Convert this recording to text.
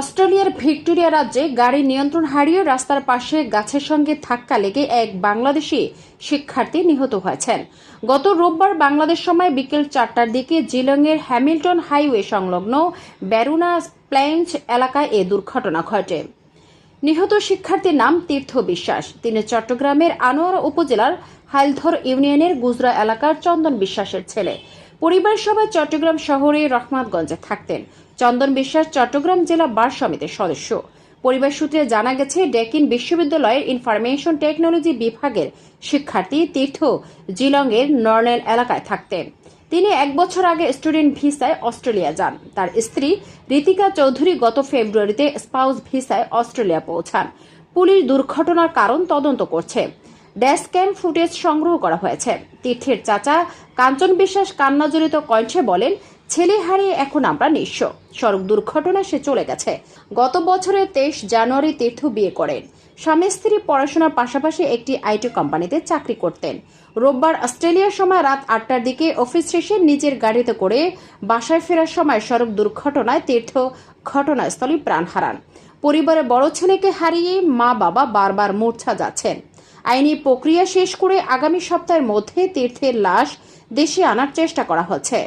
অস্ট্রেলিয়ার ভিক্টোরিয়া রাজ্যে গাড়ি নিয়ন্ত্রণ হারিয়ে রাস্তার পাশে গাছের সঙ্গে ধাক্কা লেগে এক বাংলাদেশি শিক্ষার্থী নিহত হয়েছেন। গত রোববার বাংলাদেশ সময় বিকেল চারটার দিকে জিলংয়ের হ্যামিল্টন হাইওয়ে সংলগ্ন ব্যারুনা প্লেন্স এলাকায় এ দুর্ঘটনা ঘটে। নিহত শিক্ষার্থীর নাম তীর্থ বিশ্বাস। তিনি চট্টগ্রামের আনোয়ারা উপজেলার হাইলধর ইউনিয়নের গুজরা এলাকার চন্দন বিশ্বাসের ছেলে। পরিবার সবাই চট্টগ্রাম শহরে রহমাতগঞ্জে থাকতেন। চন্দন বিশ্বাস, চট্টগ্রাম জেলা বার সমিতির সদস্য। পরিবার সূত্রে জানা গেছে, ডেকিন বিশ্ববিদ্যালয়ের ইনফরমেশন টেকনোলজি বিভাগের শিক্ষার্থী তীর্থ জিলংয়ের নর্নেল এলাকায় থাকতেন। তিনি এক বছর আগে স্টুডেন্ট ভিসায় অস্ট্রেলিয়া যান। তার স্ত্রী রীতিকা চৌধুরী গত ফেব্রুয়ারিতে স্পাউস ভিসায় অস্ট্রেলিয়া পৌঁছান। পুলিশ দুর্ঘটনার কারণ তদন্ত করছে। ড্যাশ ক্যাম ফুটেজ সংগ্রহ করা হয়েছে। তীর্থের চাচা কাঞ্চন বিশ্বাস কান্নাজড়িত কণ্ঠে বলেন ছেলে হারিয়ে এখন আমরা নিঃস্ব। সড়ক দুর্ঘটনা সে চলে গেছে। গত বছরের তেইশ জানুয়ারি তীর্থ বিয়ে করেন। স্বামী স্ত্রী পড়াশোনার পাশাপাশি একটি আইটি কোম্পানিতে চাকরি করতেন। রোববার অস্ট্রেলিয়ার সময় রাত আটটার দিকে অফিস শেষে নিজের গাড়িতে করে বাসায় ফেরার সময় সড়ক দুর্ঘটনায় তীর্থ ঘটনাস্থলে প্রাণ হারান। পরিবারের বড় ছেলেকে হারিয়ে মা বাবা বারবার মূর্ছা যাচ্ছেন। আইনি প্রক্রিয়া শেষ করে আগামী সপ্তাহের মধ্যে তীর্থের লাশ দেশে আনার চেষ্টা করা হচ্ছে।